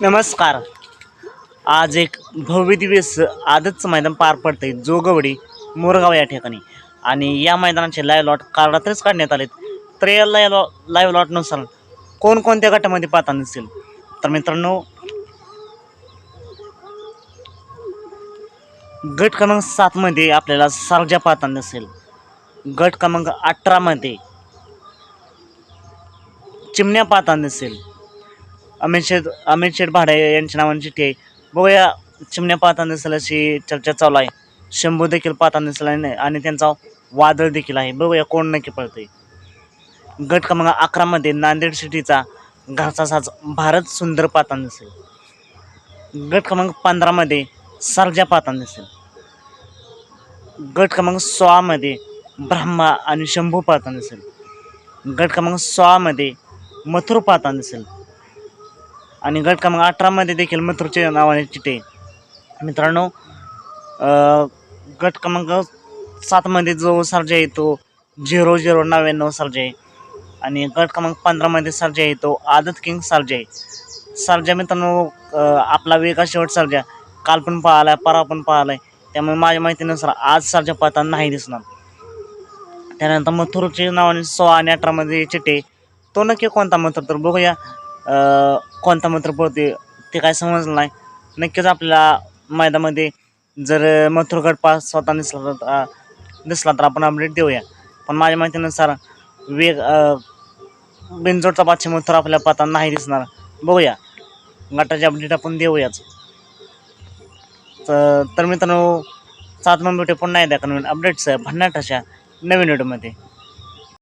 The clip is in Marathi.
नमस्कार. आज एक भव्य दिवस आजच मैदान पार पडतंय. जोगवडी मोरगाव या ठिकाणी. आणि या मैदानाचे लाईव्ह लॉट काल रात्रीच काढण्यात आलेत. तर या लाईव्ह लाईव्ह लॉटनुसार कोणकोणत्या गटामध्ये पाहता नसेल तर मित्रांनो गट क्रमांक सातमध्ये आपल्याला सर्जा पाहता नसेल गट क्रमांक अठरामध्ये चिमण्या पाहता नसेल अमित शेठ अमित शेठ भाडे यांच्या नावाने चिठ्ठी आहे. बघूया चिमण्या पाहताना दिसेल अशी चर्चा चालू आहे. शंभू देखील पाहताना दिसला आणि आणि त्यांचा वादळ देखील आहे. बघूया कोण नक्की पळतंय. गट क्रमांक अकरामध्ये नांदेड सिटीचा घरचा साज भारत सुंदर पाहताना दिसेल. गट क्रमांक पंधरामध्ये सर्जा पाहताना दिसेल. गट क्रमांक सोळामध्ये ब्रह्मा आणि शंभू पाहताना दिसेल. गट क्रमांक सोळामध्ये मथुर पाहताना दिसेल. आणि गट क्रमांक अठरामध्ये देखील मथुरच्या नावाने चिठ्ठी मित्रांनो गट क्रमांक सातमध्ये जो सर्जा येतो झिरो झिरो नव्याण्णव सर्जा आहे. आणि गट क्रमांक पंधरामध्ये सर्जा येतो आदत किंग सर्जा आहे. सर्जा मित्रांनो आपला वेगा शेवट सर्जा. काल पण पाहिला आहे परा पण पाहिला आहे त्यामुळे माझ्या माहितीनुसार आज सर्जा पाहताना नाही दिसणार. त्यानंतर मथुरच्या नावाने सोळा आणि अठरामध्ये चिठ्ठी तो नक्की कोणता मंत्र तर बघूया. कोणता मंत्र पळते ते काय समजलं नाही. नक्कीच आपल्याला मैदामध्ये जर मथुरगड पास स्वतः दिसला तर दिसला तर आपण अपडेट देऊया. पण माझ्या माहितीनुसार वेग बिनजोडचा पाचशे मथुर आपल्या पाहताना नाही दिसणार. बघूया. गटाची अपडेट आपण देऊयाच. तर तर मित्रांनो सात नंबर पुन्हा एकदा नवीन अपडेट्स भन्नाट अशा नवीन व्हिडिओमध्ये